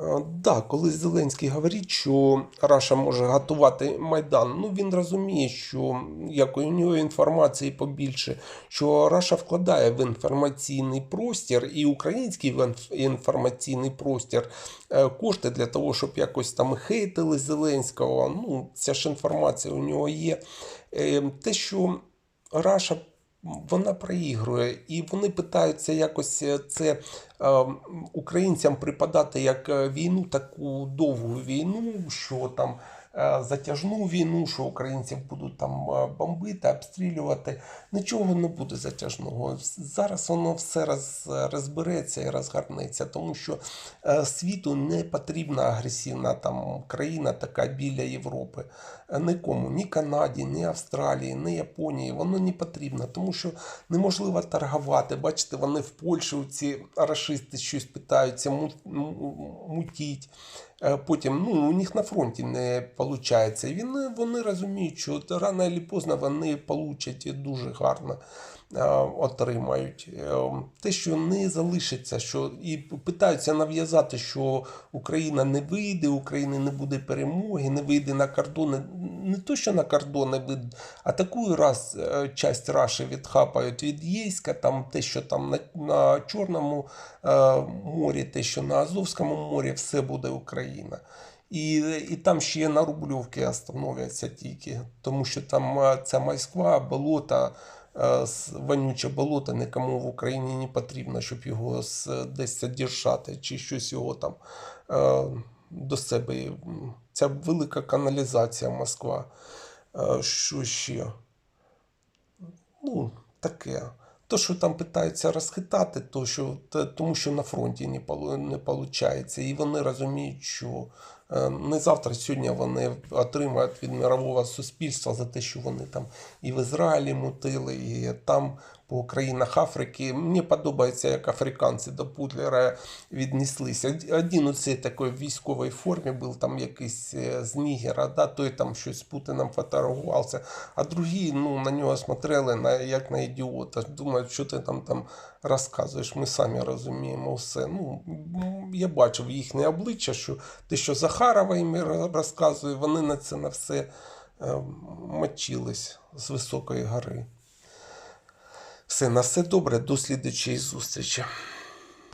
Е, Да, коли Зеленський говорить, що Раша може готувати Майдан, ну він розуміє, що як у нього інформації побільше, що Раша вкладає в інформаційний простір і український інформаційний простір е, кошти для того, щоб якось там хейтили Зеленського. Ну, ця ж інформація у нього є. Е, Те, що Раша вона проігрує, і вони питаються якось е, це е, українцям припадати як е, війну, таку довгу війну, що там затяжну війну, що українців будуть там е, бомбити, обстрілювати. Нічого не буде затяжного. Зараз воно все роз, розбереться і розгарнеться, тому що е, світу не потрібна агресивна там країна, така біля Європи. Е, Нікому, ні Канаді, ні Австралії, ні Японії, воно не потрібно, тому що неможливо торгувати. Бачите, вони в Польщі ці рашисти щось питаються му- му- мутіть. Е, Потім ну, у них на фронті не виходить. І вони, розуміють, що рано чи пізно вони получать дуже гарно отримають. Е, Те, що не залишиться, що і питаються нав'язати, що Україна не вийде, України не буде перемоги, не вийде на кордони. Не то, що на кордони а таку раз е, часть Раші відхапають від Єйська, там те, що там на, на Чорному е, морі, те, що на Азовському морі, все буде Україна. І, і там ще на Рубльовці остановляться тільки, тому що там е, ця Москва, болото, с- вонюче болото нікому в Україні не потрібно, щоб його десь содержати чи щось його там е, до себе. Ця велика каналізація Москва. Е, Що ще? Ну, таке. То, що там питаються розхитати, то, що, тому що на фронті не, виходить. І вони розуміють, що е, не завтра, сьогодні вони отримають від мирового суспільства за те, що вони там і в Ізраїлі мутили, і там по країнах Африки. Мені подобається, як африканці до Путлера віднеслися. Один у цій такій військовій формі був там якийсь е, з Нігера, да, той там щось з Путіним фотографувався, а другі ну, на нього смотрели на, як на ідіота. Думають, що ти там, там розказуєш, ми самі розуміємо все. Ну, я бачив їхнє обличчя, що те, що Захарова їм розказує, вони на це на все е, мочились з високої гори. Все, на все добре, до слідчої зустрічі.